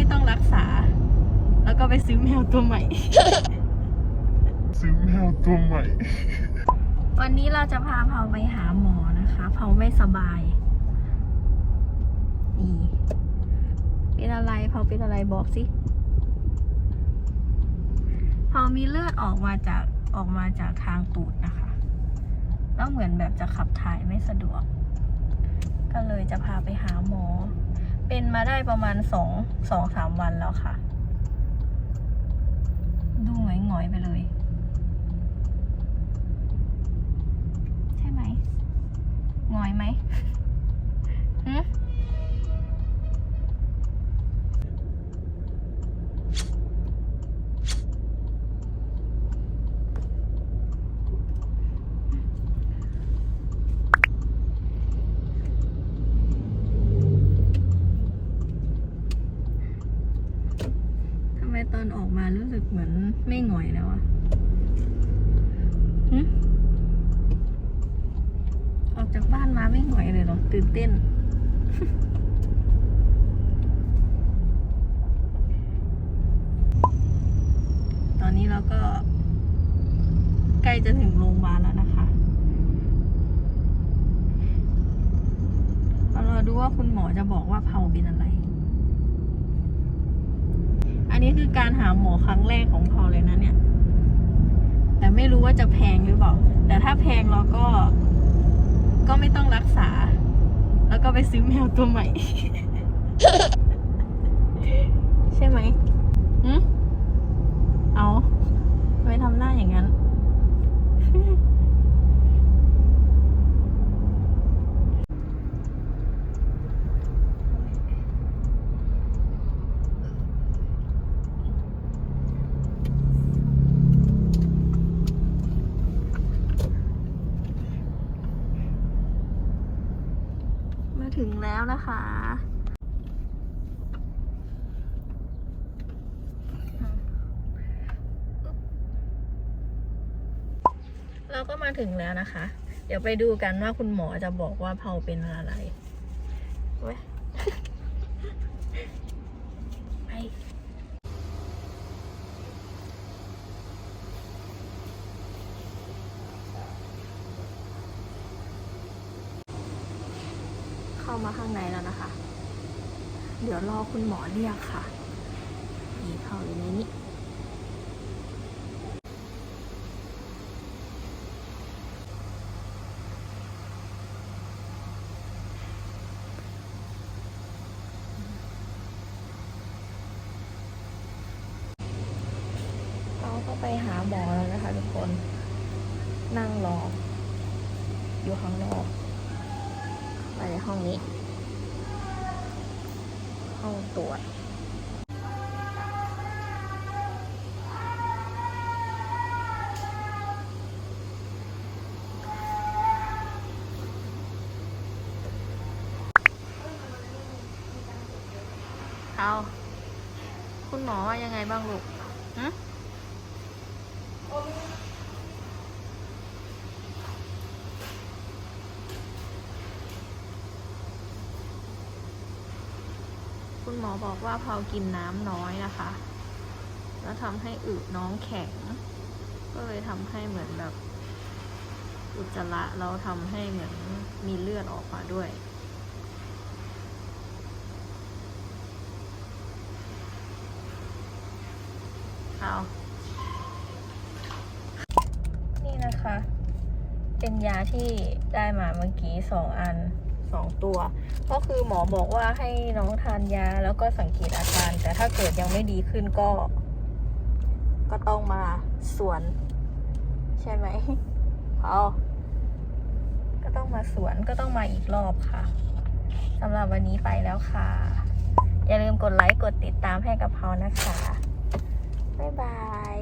ไม่ต้องรักษา แล้วก็ไปซื้อแมวตัวใหม่ ซื้อแมวตัวใหม่ วันนี้เราจะพาเผาไปหาหมอนะคะเผาไม่สบายนี่เป็นอะไรเผาเป็นอะไรบอกสิเผามีเลือดออกมาจากออกมาจากทางตูดนะคะ แล้วเหมือนแบบจะขับถ่ายไม่สะดวก ก็เลยจะพาไปหาหมอ เป็นมาได้ประมาณสองสองสามวันแล้วค่ะ ดูหงอยๆไปเลย ใช่ไหมหงอยไหมหึทำไม ตอนออกมารู้สึกเหมือนไม่หงอยแล้วอะหึออกจากบ้านมาไม่หงอยเลยเหรอ ตื่นเต้น ตอนนี้เราก็ ใกล้จะถึงโรงพยาบาลแล้วนะคะเรารอดูว่าคุณหมอจะบอกว่าเผาเป็นอะไร อันนี้คือการหาหมอครั้งแรกของพอเลยนะเนี่ย แต่ไม่รู้ว่าจะแพงหรือเปล่า แต่ถ้าแพงเราก็ ก็ไม่ต้องรักษา แล้วก็ไปซื้อแมวตัวใหม่ ใช่ไหมหืมเอาทำไมทำหน้าอย่างนั้น มา ถึงแล้วนะคะเราก็มาถึงแล้วนะคะ เดี๋ยวไปดูกันว่าคุณหมอจะบอกว่าเผาเป็นอะไรเว้ยไป มาข้างในแล้วนะคะ เดี๋ยวรอคุณหมอเรียกค่ะ นี่เข้าอยู่ในนี้เราก็ไปหาหมอแล้วนะคะทุกคน นั่งรออยู่ข้างนอก ไปห้องนี้ ห้องตรวจเอาคุณหมอว่ายังไงบ้างลูกหึ คุณหมอบอกว่าพากินน้ำน้อยนะคะ แล้วทำให้อึน้องแข็ง ก็เลยทำให้เหมือนแบบอุจจาระแล้วทำให้เหมือนมีเลือดออกมาด้วยเอานี่นะคะ เป็นยาที่ได้มาเมื่อกี้สองอัน สองตัว ก็คือหมอบอกว่าให้น้องทานยาแล้วก็สังเกตอาการ แต่ถ้าเกิดยังไม่ดีขึ้นก็ ก็ต้องมาสวน ใช่ไหมเอาก็ต้องมาสวนก็ต้องมาอีกรอบค่ะสำหรับวันนี้ไปแล้วค่ะ อย่าลืมกดไลค์กดติดตามให้กับเพานะคะ บ๊ายบาย